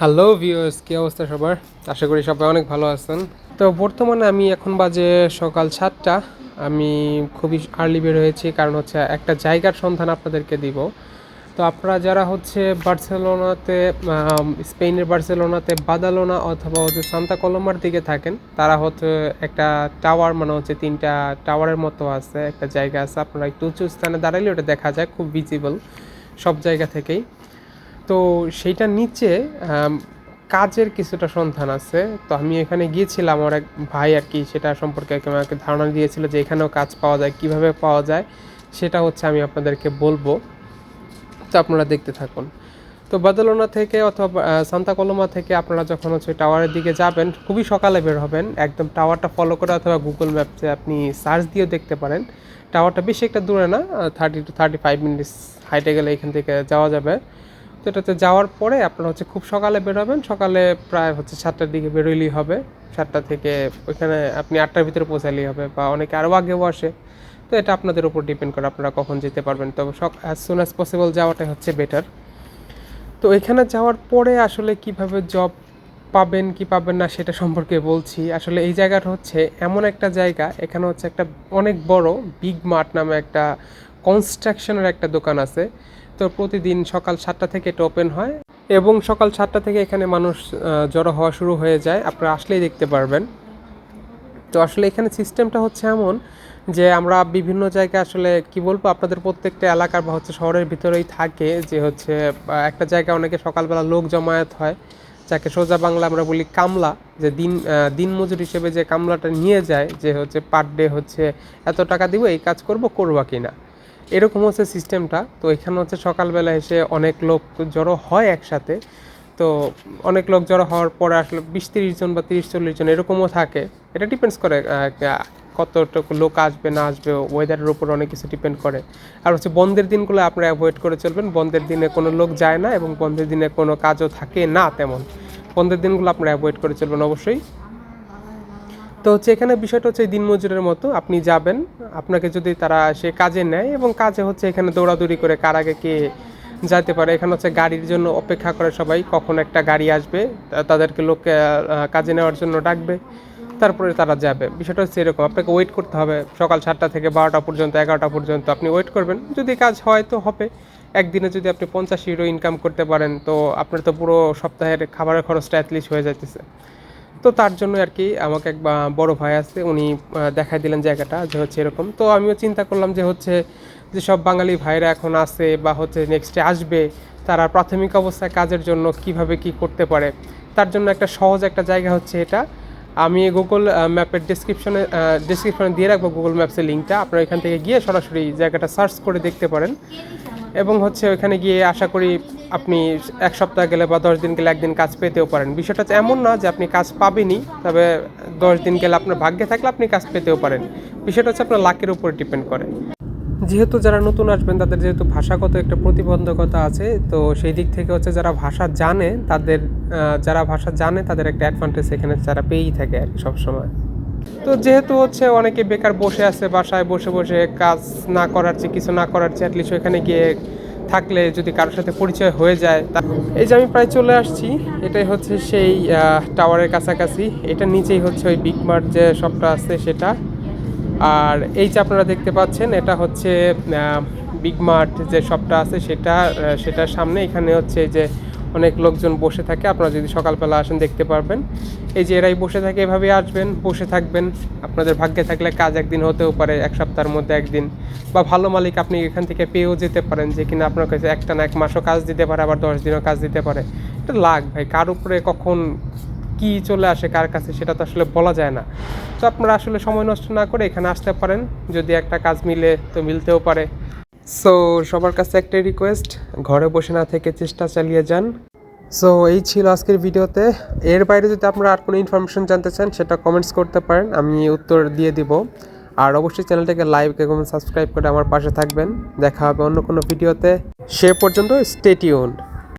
Hello viewers কী অবস্থা সবার? আশা করি সবাই অনেক ভালো আছেন। তো বর্তমানে আমি এখন বাজে সকাল সাতটা। আমি খুবই আর্লি বের হয়েছি, কারণ হচ্ছে একটা জায়গার সন্ধান আপনাদেরকে দিব। তো আপনারা যারা হচ্ছে বার্সেলোনাতে স্পেনের বার্সেলোনাতে বাদালোনা অথবা হচ্ছে সান্তা কলমার দিকে থাকেন, তারা হচ্ছে একটা টাওয়ার মানে হচ্ছে তিনটা টাওয়ারের মতো আছে, একটা জায়গা আছে। আপনারা একটু উঁচু স্থানে দাঁড়ালে ওটা দেখা যায়, খুব ভিজিবল সব জায়গা থেকেই। তো সেইটার নিচে কাজের কিছুটা সন্ধান আছে। তো আমি এখানে গিয়েছিলাম, আমার এক ভাই আর কি, সেটা সম্পর্কে আমাকে ধারণা দিয়েছিল যে এখানেও কাজ পাওয়া যায়, কীভাবে পাওয়া যায়, সেটা হচ্ছে আমি আপনাদেরকে বলব। তো আপনারা দেখতে থাকুন। তো বাদলোনা থেকে অথবা সান্তা কলমা থেকে আপনারা যখন হচ্ছে টাওয়ারের দিকে যাবেন, খুবই সকালে বের হবেন। একদম টাওয়ারটা ফলো করে অথবা গুগল ম্যাপসে আপনি সার্চ দিয়েও দেখতে পারেন। টাওয়ারটা বেশি একটা দূরে না thirty two thirty five minutes হাইটে গেলে এখান থেকে যাওয়া যাবে। তো এটাতে যাওয়ার পরে আপনারা হচ্ছে খুব সকালে বেরোবেন। সকালে প্রায় হচ্ছে সাতটার দিকে বেরোলেই হবে। সাতটা থেকে ওইখানে আপনি আটটার ভিতরে পৌঁছালেই হবে বা অনেকে আরও আগেও আসে। তো এটা আপনাদের উপর ডিপেন্ড করে আপনারা কখন যেতে পারবেন। তবে সক অ্যাজ সুন অ্যাজ পসিবল যাওয়াটাই হচ্ছে বেটার তো এখানে যাওয়ার পরে আসলে কীভাবে জব পাবেন, কি পাবেন না সেটা সম্পর্কে বলছি। আসলে এই জায়গাটা হচ্ছে এমন একটা জায়গা, এখানে হচ্ছে একটা অনেক বড় বিগ মার্ট নামে একটা কনস্ট্রাকশনের একটা দোকান আছে। তো প্রতিদিন সকাল সাতটা থেকে এটা ওপেন হয় এবং সকাল সাতটা থেকে এখানে মানুষ জড়ো হওয়া শুরু হয়ে যায়। আপনারা আসলেই দেখতে পারবেন। তো আসলে এখানে সিস্টেমটা হচ্ছে এমন যে আমরা বিভিন্ন জায়গায় আসলে কি বলব, আপনাদের প্রত্যেকটা এলাকার বা হচ্ছে শহরের ভিতরেই থাকে যে হচ্ছে একটা জায়গায় অনেকে সকালবেলা লোক জমায়েত হয়, যাকে সোজা বাংলা আমরা বলি কামলা, যে দিন দিনমজুর হিসেবে যে কামলাটা নিয়ে যায়, যে হচ্ছে পার ডে হচ্ছে এত টাকা দিব, এই কাজ করব, করবা কি না এরকম হচ্ছে সিস্টেমটা তো এখানে হচ্ছে সকালবেলা এসে অনেক লোক জড়ো হয় একসাথে। তো অনেক লোক জড়ো হওয়ার পরে আসলে বিশ তিরিশ জন বা তিরিশ চল্লিশ জন এরকমও থাকে। এটা ডিপেন্ডস করে কতটুকু লোক আসবে, না আসবে ওয়েদারের উপর অনেক কিছু ডিপেন্ড করে। আর হচ্ছে বন্ধের দিনগুলো আপনারা অ্যাভয়েড করে চলবেন। বন্ধের দিনে কোনো লোক যায় না এবং বন্ধের দিনে কোনো কাজও থাকে না তেমন। বন্ধের দিনগুলো আপনারা অ্যাভয়েড করে চলবেন অবশ্যই। তো হচ্ছে এখানে বিষয়টা হচ্ছে দিনমজুরের মতো আপনি যাবেন আপনাকে যদি তারা সে কাজে নেয় এবং কাজে হচ্ছে এখানে দৌড়াদৌড়ি করে কার আগে কে যাইতে পারে। এখানে হচ্ছে গাড়ির জন্য অপেক্ষা করে সবাই কখন একটা গাড়ি আসবে তাদেরকে আহ, কাজে নেওয়ার জন্য ডাকবে তারপরে তারা যাবে। বিষয়টা হচ্ছে এরকম আপনাকে ওয়েট করতে হবে সকাল সাতটা থেকে বারোটা পর্যন্ত এগারোটা পর্যন্ত আপনি ওয়েট করবেন। যদি কাজ হয় তো হবে। একদিনে যদি আপনি পঞ্চাশ ইউরো ইনকাম করতে পারেন তো আপনার তো পুরো সপ্তাহের খাবারের খরচটা অ্যাটলিস্ট হয়ে যাইতেছে। তো তার জন্য আর কি আমাকে এক বড় ভাই আছে, উনি দেখাই দিলেন জায়গাটা যে হচ্ছে এরকম। তো আমিও চিন্তা করলাম যে হচ্ছে যে সব বাঙালি ভাইরা এখন আছে বা হচ্ছে নেক্সটে আসবে, তারা প্রাথমিক অবস্থায় কাজের জন্য কীভাবে কি করতে পারে, তার জন্য একটা সহজ একটা জায়গা হচ্ছে এটা। আমি গুগল ম্যাপের ডিসক্রিপশনে ডিসক্রিপশনে দিয়ে রাখব গুগল ম্যাপসের লিঙ্কটা আপনারা এখান থেকে গিয়ে সরাসরি জায়গাটা সার্চ করে দেখতে পারেন। এবং হচ্ছে ওইখানে গিয়ে আশা করি আপনি এক সপ্তাহ গেলে বা দশ দিন গেলে একদিন কাজ পেতেও পারেন। বিষয়টা এমন না যে আপনি কাজ পাবেনই, তবে দশ দিন গেলে আপনার ভাগ্যে থাকলে আপনি কাজ পেতেও পারেন। বিষয়টা হচ্ছে আপনার লাকের উপর ডিপেন্ড করে। যেহেতু যারা নতুন আসবেন, তাদের যেহেতু ভাষাগত একটা প্রতিবন্ধকতা আছে, তো সেই দিক থেকে হচ্ছে যারা ভাষা জানে, তাদের যারা ভাষা জানে, তাদের একটা অ্যাডভান্টেজ এখানে তারা পেয়েই থাকে আর কি সবসময়। তো যেহেতু হচ্ছে অনেকে বেকার বসে আছে বাসায়, বসে বসে কাজ না করার চেয়ে, কিছু না করার চেয়ে অ্যাটলিস্ট ওখানে গিয়ে থাকলে যদি কারোর সাথে পরিচয় হয়ে যায়, তা এই যে আমি প্রায় চলে আসছি, এটাই হচ্ছে সেই টাওয়ারের কাছাকাছি। এটা নিচেই হচ্ছে ওই বিগ মার্ট যে শপটা আছে সেটা। আর এই যে আপনারা দেখতে পাচ্ছেন, এটা হচ্ছে বিগ মার্ট যে শপটা আছে সেটা সেটার সামনে এখানে হচ্ছে যে অনেক লোকজন বসে থাকে। আপনারা যদি সকালবেলা আসেন দেখতে পারবেন। এই যে এরাই বসে থাকে এভাবে আসবেন, বসে থাকবেন। আপনাদের ভাগ্যে থাকলে কাজ একদিন হতেও পারে, এক সপ্তাহের মধ্যে একদিন। বা ভালো মালিক আপনি এখান থেকে পেয়েও যেতে পারেন যে কিনা আপনার কাছে একটা না এক মাসও কাজ দিতে পারে, আবার দশ দিনও কাজ দিতে পারে। এটা লাগ ভাই, কার উপরে কখন কি চলে আসে, কার কাছে সেটা তো আসলে বলা যায় না। তো আপনারা আসলে সময় নষ্ট না করে এখানে আসতে পারেন। যদি একটা কাজ মিলে তো মিলতেও পারে। সো সবার কাছে একটাই রিকোয়েস্ট ঘরে বসে না থেকে চেষ্টা চালিয়ে যান। সো এই ছিল আজকের ভিডিওতে। এর বাইরে যদি আপনারা আর কোনো ইনফরমেশন জানতে চান, সেটা কমেন্টস করতে পারেন, আমি উত্তর দিয়ে দিব। আর অবশ্যই চ্যানেলটাকে লাইক এবং সাবস্ক্রাইব করে আমার পাশে থাকবেন। দেখা হবে অন্য কোনো ভিডিওতে। সে পর্যন্ত স্টেটিউন্ড